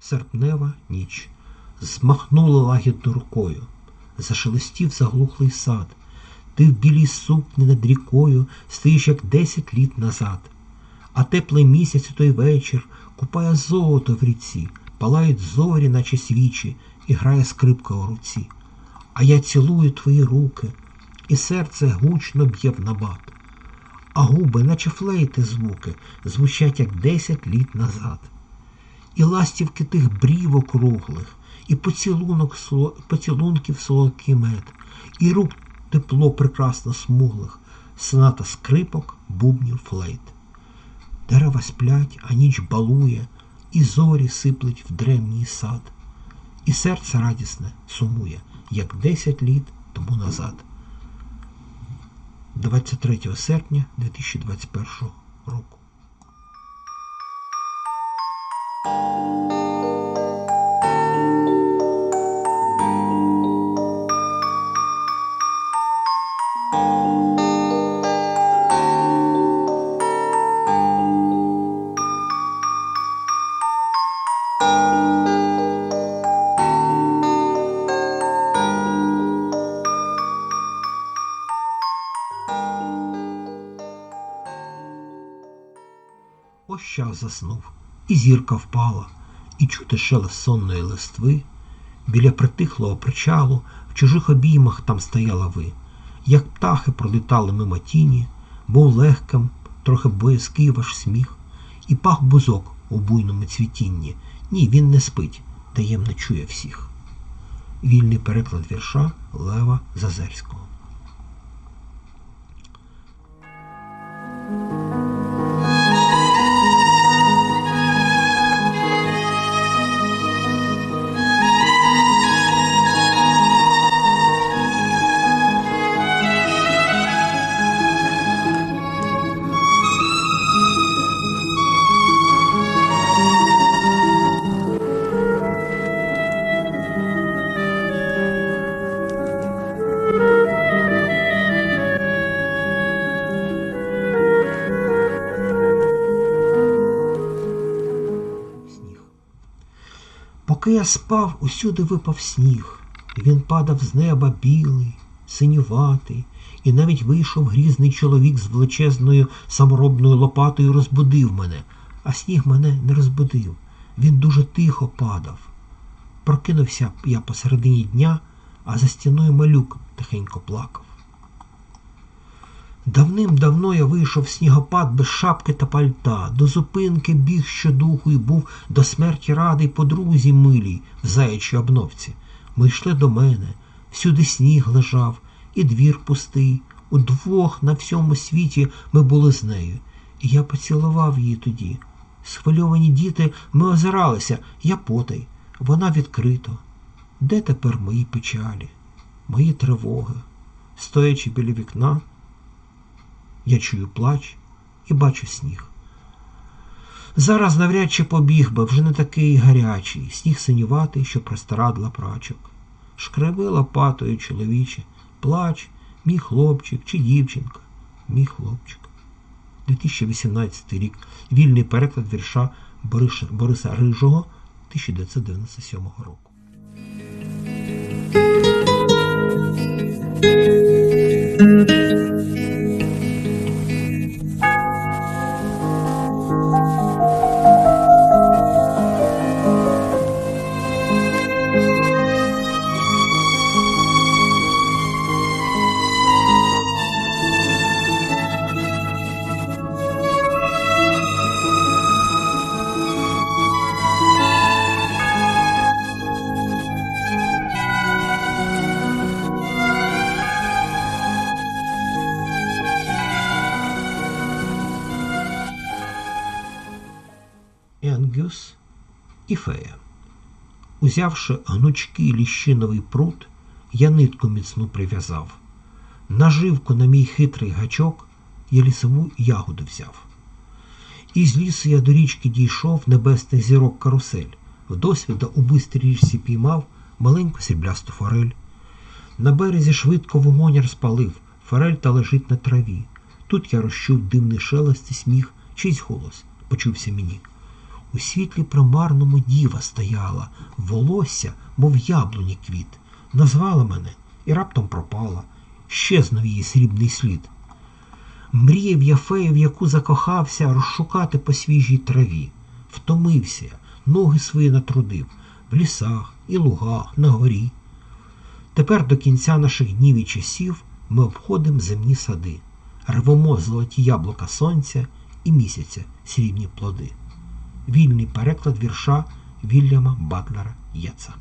Серпнева ніч змахнула лагідно рукою, зашелестів заглухлий сад. Ти в білій сукні над рікою стоїш, як десять літ назад. А теплий місяць у той вечір купає золото в ріці, палають зорі, наче свічі, і грає скрипка у руці. А я цілую твої руки, і серце гучно б'є в набат. А губи, наче флейти звуки, звучать, як десять літ назад. І ластівки тих брів округлих, і поцілунок, поцілунків солодкий мед, і рук тепло прекрасно смуглих, соната скрипок, бубнів флейт. Дерева сплять, а ніч балує, і зорі сиплуть в древній сад. І серце радісне сумує, як десять літ тому назад. 23 серпня 2021 року. What shows us? І зірка впала, і чути шелест сонної листви. Біля притихлого причалу в чужих обіймах там стояла ви. Як птахи пролітали мимо тіні, був легким, трохи боязкий ваш сміх, і пах бузок у буйному цвітінні. Ні, він не спить, таємно чує всіх. Вільний переклад вірша Лева Зазерського. Поки я спав, усюди випав сніг. і Він падав з неба білий, синюватий, і навіть вийшов грізний чоловік з величезною саморобною лопатою і розбудив мене, а сніг мене не розбудив. Він дуже тихо падав. Прокинувся я посередині дня, а за стіною малюк тихенько плакав. Давним-давно я вийшов в снігопад без шапки та пальта, до зупинки біг щодуху і був до смерті радий подрузі милій в заячій обновці. Ми йшли до мене, всюди сніг лежав, і двір пустий. Удвох на всьому світі ми були з нею. І я поцілував її тоді. Схвильовані діти, ми озиралися, я потай, вона відкрито. Де тепер мої печалі, мої тривоги? Стоячи біля вікна, я чую плач і бачу сніг. Зараз навряд чи побіг би, вже не такий гарячий, сніг синюватий, що простирадла прачок. Шкреби лопатою чоловіче, плач, мій хлопчик чи дівчинка, мій хлопчик. 2018 рік. Вільний переклад вірша Бориса Рижого 1997 року. Енгюс і фея. Узявши гнучкий ліщиновий прут, я нитку міцну прив'язав. Наживку на мій хитрий гачок я лісову ягоду взяв. Із лісу я до річки дійшов небесних зірок карусель. Вдосвіда у бистрій річці піймав маленьку сріблясту форель. На березі швидко вогонь розпалив, форель та лежить на траві. Тут я розчув димний шелест і сміх, чийсь голос почувся мені. У світлі примарному діва стояла, волосся, мов яблуні квіт, назвала мене і раптом пропала. Щезнув її срібний слід. Мріяв я фею, в яку закохався, розшукати по свіжій траві. Втомився, я, ноги свої натрудив, в лісах і лугах, на горі. Тепер до кінця наших днів і часів ми обходимо земні сади, рвемо золоті яблука сонця і місяця срібні плоди. Вільний переклад вірша Вільяма Батлера Єца.